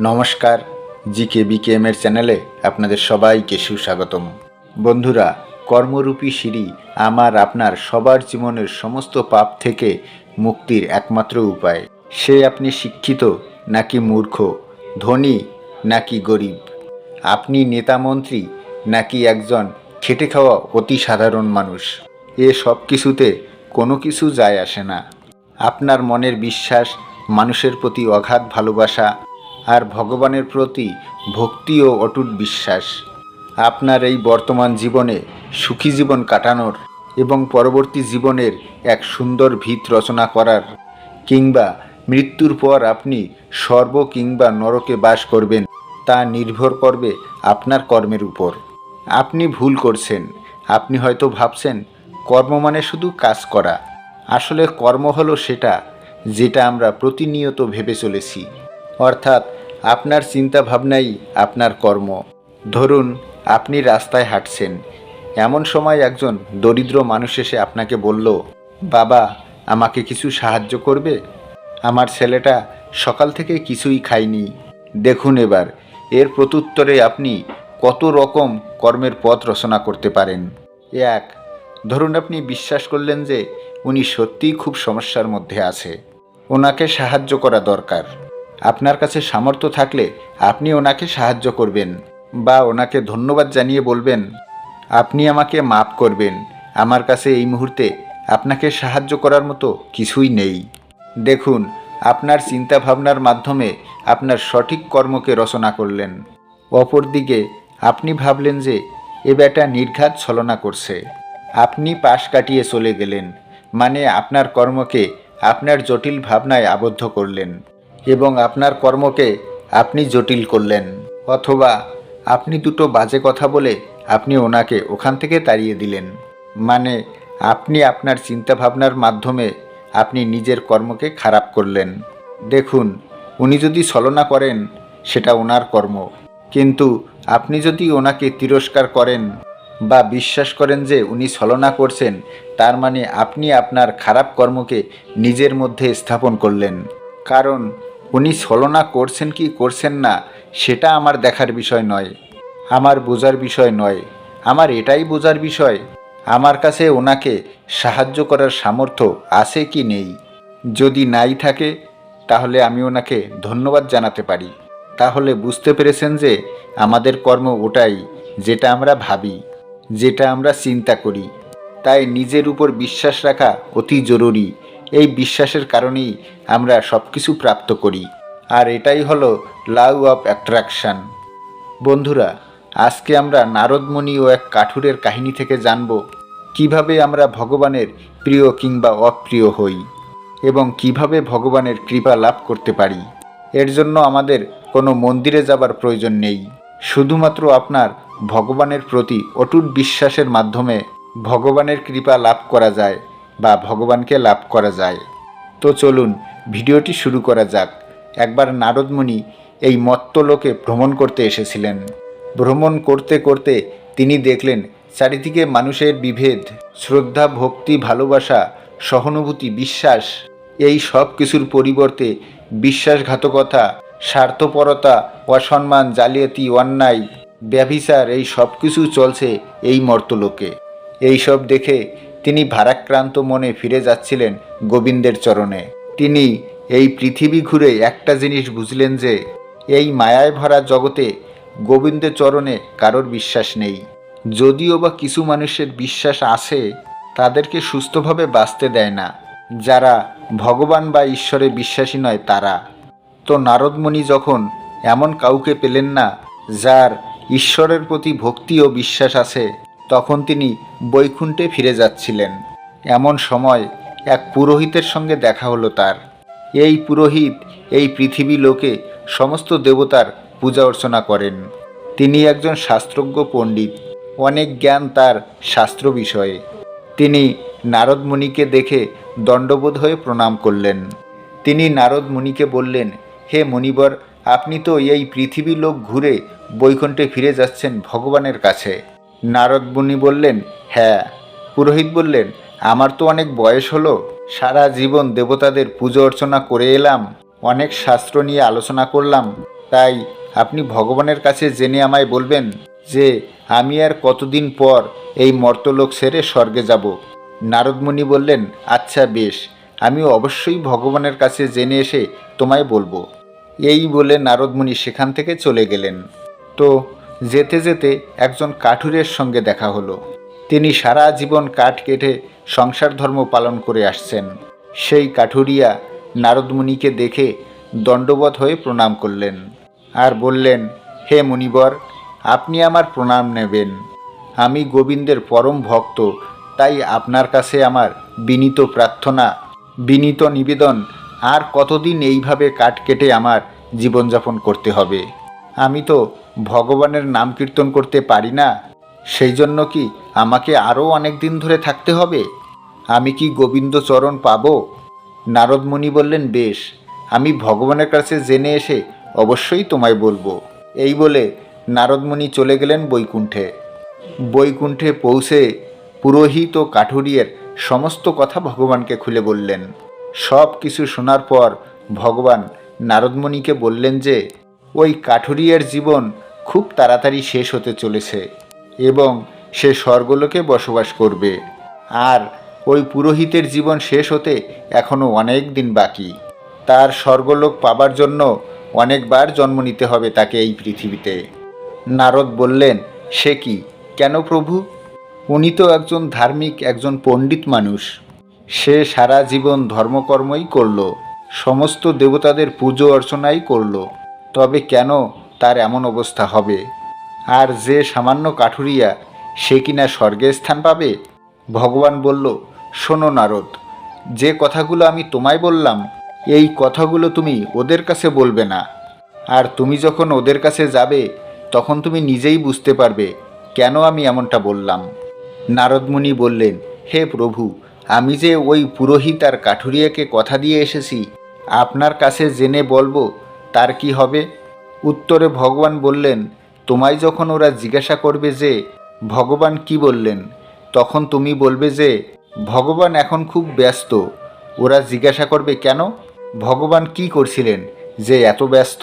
নমস্কার জি K B M এর চ্যানেলে আপনাদের সবাইকে সুস্বাগতম। বন্ধুরা, কর্মরূপী সিঁড়ি আমার আপনার সবার জীবনের সমস্ত পাপ থেকে মুক্তির একমাত্র উপায়। সে আপনি শিক্ষিত নাকি মূর্খ, ধনী নাকি গরিব? আপনি নেতা মন্ত্রী নাকি একজন খেটে খাওয়া অতি সাধারণ মানুষ? এ সব কিছুতে কোনো কিছু যায় আসে না। আপনার মনের বিশ্বাস, মানুষের প্রতি অগাধ ভালোবাসা আর ভগবানের প্রতি ভক্তি ও অটুট বিশ্বাস। আপনার এই বর্তমান জীবনে সুখী জীবন কাটানোর এবং পরবর্তী জীবনের এক সুন্দর ভিত রচনা করার কিংবা মৃত্যুর পর আপনি সর্ব কিংবা নরকে বাস করবেন, তা নির্ভর করবে আপনার কর্মের উপর। আপনি ভুল করছেন, আপনি হয়তো ভাবছেন, কর্ম মানে শুধু কাজ করা। আসলে কর্ম হলো সেটা, যেটা আমরা প্রতিনিয়ত ভেবে চলেছি। অর্থাৎ আপনার চিন্তা ভাবনাই আপনার কর্ম। ধরুন, আপনি রাস্তায় হাঁটছেন। এমন সময় একজন দরিদ্র মানুষ এসে আপনাকে বলল, বাবা, আমাকে কিছু সাহায্য করবে? আমার ছেলেটা সকাল থেকে কিছুই খায়নি। দেখুন এবার, এর প্রত্যুত্তরে আপনি কত রকম কর্মের পথ রচনা করতে পারেন। এক, ধরুন আপনি বিশ্বাস করলেন যে উনি সত্যিই খুব সমস্যার মধ্যে আছে। ওনাকে সাহায্য করা দরকার। আপনার কাছে সামর্থ্য থাকলে আপনি ওনাকে সাহায্য করবেন বা ওনাকে ধন্যবাদ জানিয়ে বলবেন, আপনি আমাকে মাপ করবেন। আমার কাছে এই মুহূর্তে আপনাকে সাহায্য করার মতো কিছুই নেই। দেখুন, আপনার চিন্তা ভাবনার মাধ্যমে আপনার সঠিক কর্মকে রচনা করলেন। অপরদিকে, আপনি ভাবলেন যে এ ব্যাটা নির্ঘাত ছলনা করছে। আপনি পাশ কাটিয়ে চলে গেলেন মানে আপনার কর্মকে আপনার জটিল ভাবনায় আবদ্ধ করলেন। এবং আপনার কর্মকে আপনি জটিল করলেন, অথবা আপনি দুটো বাজে কথা বলে আপনি ওনাকে ওখান থেকে তাড়িয়ে দিলেন। মানে আপনি আপনার চিন্তাভাবনার মাধ্যমে আপনি নিজের কর্মকে খারাপ করলেন। দেখুন, উনি যদি ছলনা করেন, সেটা ওনার কর্ম। কিন্তু আপনি যদি ওনাকে তিরস্কার করেন বা বিশ্বাস করেন যে উনি ছলনা করছেন, তার মানে আপনি আপনার খারাপ কর্মকে নিজের মধ্যে স্থাপন করলেন। কারণ উনি ছলনা করছেন কি করছেন না, সেটা আমার দেখার বিষয় নয়। আমার বোঝার বিষয় নয়। আমার এটাই বোঝার বিষয়, আমার কাছে ওনাকে সাহায্য করার সামর্থ্য আছে কি নেই। যদি নাই থাকে, তাহলে আমি ওনাকে ধন্যবাদ জানাতে পারি। তাহলে বুঝতে পেরেছেন যে আমাদের কর্ম ওটাই, যেটা আমরা ভাবি, যেটা আমরা চিন্তা করি। তাই নিজের উপর বিশ্বাস রাখা অতি জরুরি। এই বিশ্বাসের কারণেই আমরা সব কিছু প্রাপ্ত করি। আর এটাই হলো লাভ অফ অ্যাট্রাকশান। বন্ধুরা, আজকে আমরা নারদমণি ও এক কাঠুরের কাহিনী থেকে জানব কীভাবে আমরা ভগবানের প্রিয় কিংবা অপ্রিয় হই এবং কীভাবে ভগবানের কৃপা লাভ করতে পারি। এর জন্য আমাদের কোনো মন্দিরে যাবার প্রয়োজন নেই। শুধুমাত্র আপনার ভগবানের প্রতি অটুট বিশ্বাসের মাধ্যমে ভগবানের কৃপা লাভ করা যায়। বা ভগবানকে লাভ করা যায়। তো চলুন, ভিডিওটি শুরু করা যাক। একবার নারদমণি এই মত্তলোকে ভ্রমণ করতে এসেছিলেন। ভ্রমণ করতে করতে তিনি দেখলেন চারিদিকে মানুষের বিভেদ, শ্রদ্ধা, ভক্তি, ভালোবাসা, সহানুভূতি, বিশ্বাস। এই সব কিছুর পরিবর্তে বিশ্বাসঘাতকতা, স্বার্থপরতা, অসম্মান, জালিয়াতি, অন্যায়, ব্যভিচার, এই সব কিছু চলছে এই মর্তলোকে এই সব দেখে তিনি ভারাক্রান্ত মনে ফিরে যাচ্ছিলেন গোবিন্দের চরণে। তিনি এই পৃথিবী ঘুরে একটা জিনিস বুঝলেন যে, এই মায়ায় ভরা জগতে গোবিন্দের চরণে কারোর বিশ্বাস নেই। যদিও বা কিছু মানুষের বিশ্বাস আছে, তাদেরকে সুস্থভাবে বাঁচতে দেয় না। যারা ভগবান বা ঈশ্বরে বিশ্বাসী নয়, তারা। তো নারদমণি যখন এমন কাউকে পেলেন না, যার ঈশ্বরের প্রতি ভক্তি ও বিশ্বাস আছে তখন তিনি বৈকুণ্ঠে ফিরে যাচ্ছিলেন। এমন সময় এক পুরোহিতের সঙ্গে দেখা হলো তার। এই পুরোহিত এই পৃথিবী লোকে সমস্ত দেবতার পূজা অর্চনা করেন। তিনি একজন শাস্ত্রজ্ঞ পণ্ডিত। অনেক জ্ঞান তার শাস্ত্র বিষয়ে। তিনি নারদ মুনিকে দেখে দণ্ডবোধ হয়ে প্রণাম করলেন। তিনি নারদ মুনিকে বললেন, হে মণিবর আপনি তো এই পৃথিবী লোক ঘুরে বৈকুণ্ঠে ফিরে যাচ্ছেন ভগবানের কাছে। নারদ মুনি বললেন হ্যাঁ। পুরোহিত বললেন, আমার তো অনেক বয়স হলো, সারা জীবন দেবতাদের পুজো অর্চনা করে এলাম, অনেক শাস্ত্র নিয়ে আলোচনা করলাম। তাই আপনি ভগবানের কাছে জেনে আমায় বলবেন যে আমি আর কতদিন পর এই মর্তলোক সেরে স্বর্গে যাব। নারদমুনি বললেন আচ্ছা বেশ, আমি অবশ্যই ভগবানের কাছে জেনে এসে তোমায় বলব। এই বলে নারদমুনি সেখান থেকে চলে গেলেন। তো যেতে যেতে একজন কাঠুরের সঙ্গে দেখা হলো। তিনি সারা জীবন কাঠ কেটে সংসার ধর্ম পালন করে আসছেন। সেই কাঠুরিয়া নারদমুনিকে দেখে দণ্ডবত হয়ে প্রণাম করলেন আর বললেন, হে মুনিবর, আপনি আমার প্রণাম নেবেন। আমি গোবিন্দের পরম ভক্ত, তাই আপনার কাছে আমার বিনীত প্রার্থনা, বিনীত নিবেদন, আর কতদিন এইভাবে কাঠ কেটে আমার জীবনযাপন করতে হবে? আমি তো ভগবানের নাম কীর্তন করতে পারি না। সেই জন্য কি আমাকে আরও অনেক দিন ধরে থাকতে হবে? আমি কি গোবিন্দ চরণ পাবো? নারদমণি বললেন, বেশ, আমি ভগবানের কাছে জেনে এসে অবশ্যই তোমায় বলব। এই বলে নারদমণি চলে গেলেন বৈকুণ্ঠে। বৈকুণ্ঠে পৌঁছে পুরোহিত ও কাঠুরিয়ের সমস্ত কথা ভগবানকে খুলে বললেন। সব কিছু শোনার পর ভগবান নারদমণিকে বললেন যে ওই কাঠুরিয়ার জীবন খুব তাড়াতাড়ি শেষ হতে চলেছে এবং সে স্বর্গলোকে বসবাস করবে। আর ওই পুরোহিতের জীবন শেষ হতে এখনও অনেক দিন বাকি। তার স্বর্গলোক পাবার জন্য অনেকবার জন্ম নিতে হবে তাকে এই পৃথিবীতে। নারদ বললেন, সে কি? কেন প্রভু? উনি তো একজন ধার্মিক, একজন পণ্ডিত মানুষ। সে সারা জীবন ধর্মকর্মই করল, সমস্ত দেবতাদের পুজো অর্চনাই করল। তবে কেন তার এমন অবস্থা হবে? আর যে সামান্য কাঠুরিয়া সে কিনা স্বর্গে স্থান পাবে? ভগবান বলল, শোনো নারদ, যে কথাগুলো আমি তোমায় বললাম, এই কথাগুলো তুমি ওদের কাছে বলবে না। আর তুমি যখন ওদের কাছে যাবে, তখন তুমি নিজেই বুঝতে পারবে কেন আমি এমনটা বললাম। নারদমুনি বললেন, হে প্রভু, আমি যে ওই পুরোহিত আর কাঠুরিয়াকে কথা দিয়ে এসেছি, আপনার কাছে জেনে বলব তার কি হবে? উত্তরে ভগবান বললেন, তোমায় যখন ওরা জিজ্ঞাসা করবে যে, ভগবান কি বললেন? তখন তুমি বলবে যে, ভগবান এখন খুব ব্যস্ত। ওরা জিজ্ঞাসা করবে, কেন? ভগবান কি করছিলেন যে এত ব্যস্ত?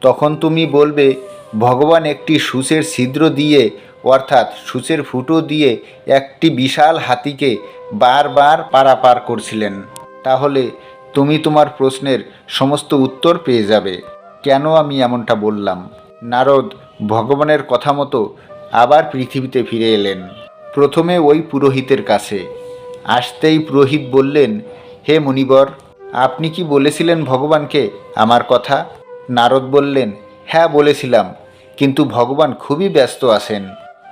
তখন তুমি বলবে, ভগবান একটি সূচের ছিদ্র দিয়ে, অর্থাৎ সূচের ফুটো দিয়ে একটি বিশাল হাতিকে বারবার পারাপার করছিলেন। তাহলে তুমি তোমার প্রশ্নের সমস্ত উত্তর পেয়ে যাবে। কেন আমি এমনটা বললাম? নারদ ভগবানের কথা মতো আবার পৃথিবীতে ফিরে এলেন। প্রথমে ওই পুরোহিতের কাছে। আসতেই পুরোহিত বললেন, হে মুনিবর, আপনি কি বলেছিলেন ভগবানকে আমার কথা? নারদ বললেন হ্যাঁ বলেছিলাম, কিন্তু ভগবান খুবই ব্যস্ত আছেন।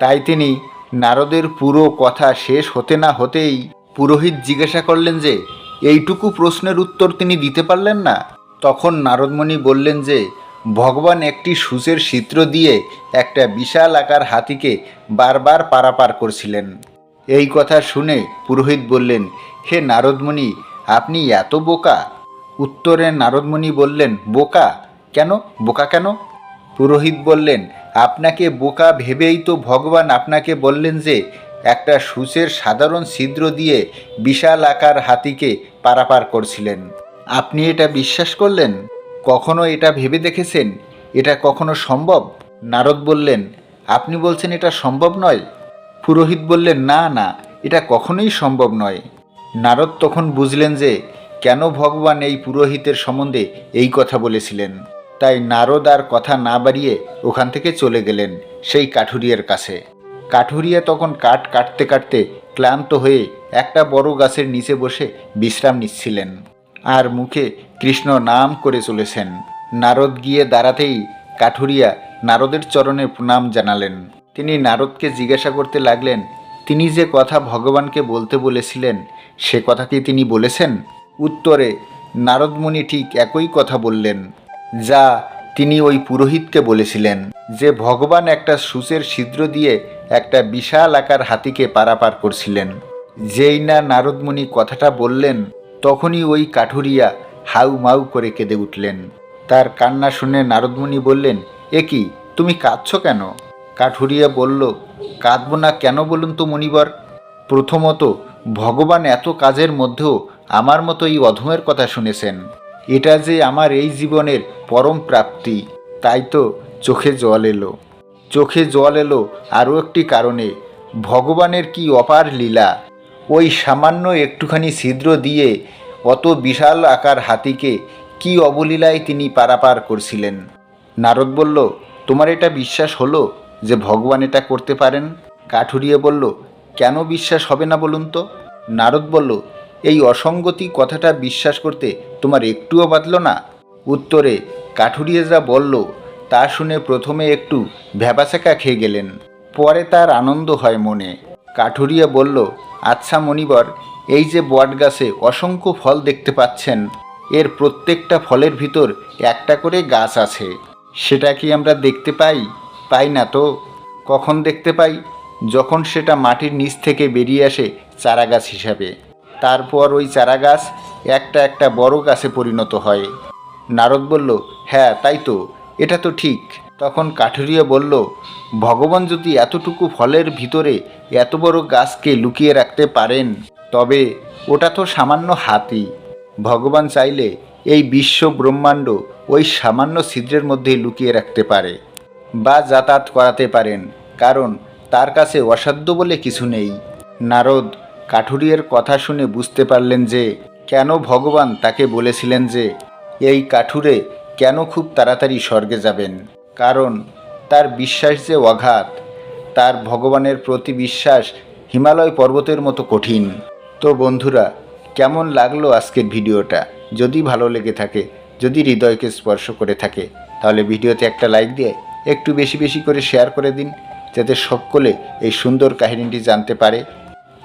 তাই তিনি নারদের পুরো কথা শেষ হতে না হতেই পুরোহিত জিজ্ঞাসা করলেন যে এইটুকু প্রশ্নের উত্তর তিনি দিতে পারলেন না। তখন নারদমণি বললেন যে, ভগবান একটি সূচের চিত্র দিয়ে একটা বিশাল আকার হাতিকে বারবার পারাপার করছিলেন। এই কথা শুনে পুরোহিত বললেন, হে নারদমণি, আপনি এত বোকা? উত্তরে নারদমণি বললেন, বোকা? কেন? বোকা কেন? পুরোহিত বললেন, আপনাকে বোকা ভেবেই তো ভগবান আপনাকে বললেন যে একটা সূচের সাধারণ ছিদ্র দিয়ে বিশাল আকার হাতিকে পারাপার করছিলেন। আপনি এটা বিশ্বাস করলেন? কখনো এটা ভেবে দেখেছেন? এটা কখনো সম্ভব? নারদ বললেন, আপনি বলছেন এটা সম্ভব নয়? পুরোহিত বললেন, না না, এটা কখনোই সম্ভব নয়। নারদ তখন বুঝলেন যে কেন ভগবান এই পুরোহিতের সম্বন্ধে এই কথা বলেছিলেন। তাই নারদ আর কথা না বাড়িয়ে ওখান থেকে চলে গেলেন সেই কাঠুরিয়ার কাছে। কাঠুরিয়া তখন কাঠ কাটতে কাটতে ক্লান্ত হয়ে একটা বড় গাছের নিচে বসে বিশ্রাম নিচ্ছিলেন আর মুখে কৃষ্ণ নাম করে চলেছেন। নারদ গিয়ে দাঁড়াতেই কাঠুরিয়া নারদের চরণে প্রণাম জানালেন। তিনি নারদকে জিজ্ঞাসা করতে লাগলেন, তিনি যে কথা ভগবানকে বলতে বলেছিলেন, সে কথা কি তিনি বলেছেন? উত্তরে নারদমুনি ঠিক একই কথা বললেন, যা তিনি ওই পুরোহিতকে বলেছিলেন, যে ভগবান একটা সূচের ছিদ্র দিয়ে একটা বিশাল আকার হাতিকে পারাপার করছিলেন। যেই না নারদমণি কথাটা বললেন, তখনই ওই কাঠুরিয়া হাউ মাউ করে কেঁদে উঠলেন। তার কান্না শুনে নারদমণি বললেন, এ কি, তুমি কাঁদছ কেন? কাঠুরিয়া বলল, কাঁদব না কেন বলুন তো মণিবর? প্রথমত, ভগবান এত কাজের মধ্যেও আমার মতো এই অধমের কথা শুনেছেন। এটা যে আমার এই জীবনের পরম প্রাপ্তি, তাই তো চোখে জল এলো। চোখে জল এলো আরও একটি কারণে। ভগবানের কি অপার লীলা? ওই সামান্য একটুখানি ছিদ্র দিয়ে অত বিশাল আকার হাতিকে কি অবলীলায় তিনি পারাপার করছিলেন? নারদ বলল, তোমার এটা বিশ্বাস হলো যে ভগবান এটা করতে পারেন? কাঠুরিয়ে বলল, কেন বিশ্বাস হবে না বলুন তো? নারদ বলল, এই অসঙ্গতি কথাটা বিশ্বাস করতে তোমার একটুও বাদল না? উত্তরে কাঠুরিয়ে যা বলল তা শুনে প্রথমে একটু ভ্যাবাসেকা খেয়ে গেলেন। পরে তার আনন্দ হয় মনে। কাঠুরিয়া বলল আচ্ছা মণিবর, এই যে বট গাছে অসংখ্য ফল দেখতে পাচ্ছেন, এর প্রত্যেকটা ফলের ভিতর একটা করে গাছ আছে। সেটা কি আমরা দেখতে পাই? পাই না তো। কখন দেখতে পাই? যখন সেটা মাটির নিচ থেকে বেরিয়ে আসে চারা গাছ হিসাবে। তারপর ওই চারা গাছ একটা একটা বড় গাছে পরিণত হয়। নারদ বলল হ্যাঁ তাই তো। এটা তো ঠিক। তখন কাঠুরিয়া বলল, ভগবান যদি এতটুকু ফলের ভিতরে এত বড় গাছকে লুকিয়ে রাখতে পারেন, তবে ওটা তো সামান্য হাতি। ভগবান চাইলে এই বিশ্ব ব্রহ্মাণ্ড ওই সামান্য ছিদ্রের মধ্যেই লুকিয়ে রাখতে পারে বা যাতায়াত করাতে পারেন, কারণ তার কাছে অসাধ্য বলে কিছু নেই। নারদ কাঠুরিয়ার কথা শুনে বুঝতে পারলেন যে, কেন ভগবান তাকে বলেছিলেন যে, এই কাঠুরে কেন খুব তাড়াতাড়ি স্বর্গে যাবেন? কারণ তার বিশ্বাস যে অঘাত, তার ভগবানের প্রতি বিশ্বাস হিমালয় পর্বতের মতো কঠিন। তো বন্ধুরা, কেমন লাগল আজকের ভিডিওটা? যদি ভালো লেগে থাকে, যদি হৃদয়কে স্পর্শ করে থাকে, তাহলে ভিডিওতে একটা লাইক দিয়ে একটু বেশি বেশি করে শেয়ার করে দিন, যাতে সকলে এই সুন্দর কাহিনীটি জানতে পারে।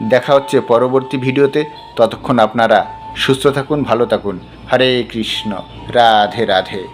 দেখা হচ্ছে পরবর্তী ভিডিওতে, ততক্ষণ আপনারা সুস্থ থাকুন ভালো থাকুন। হরে কৃষ্ণ। রাধে রাধে।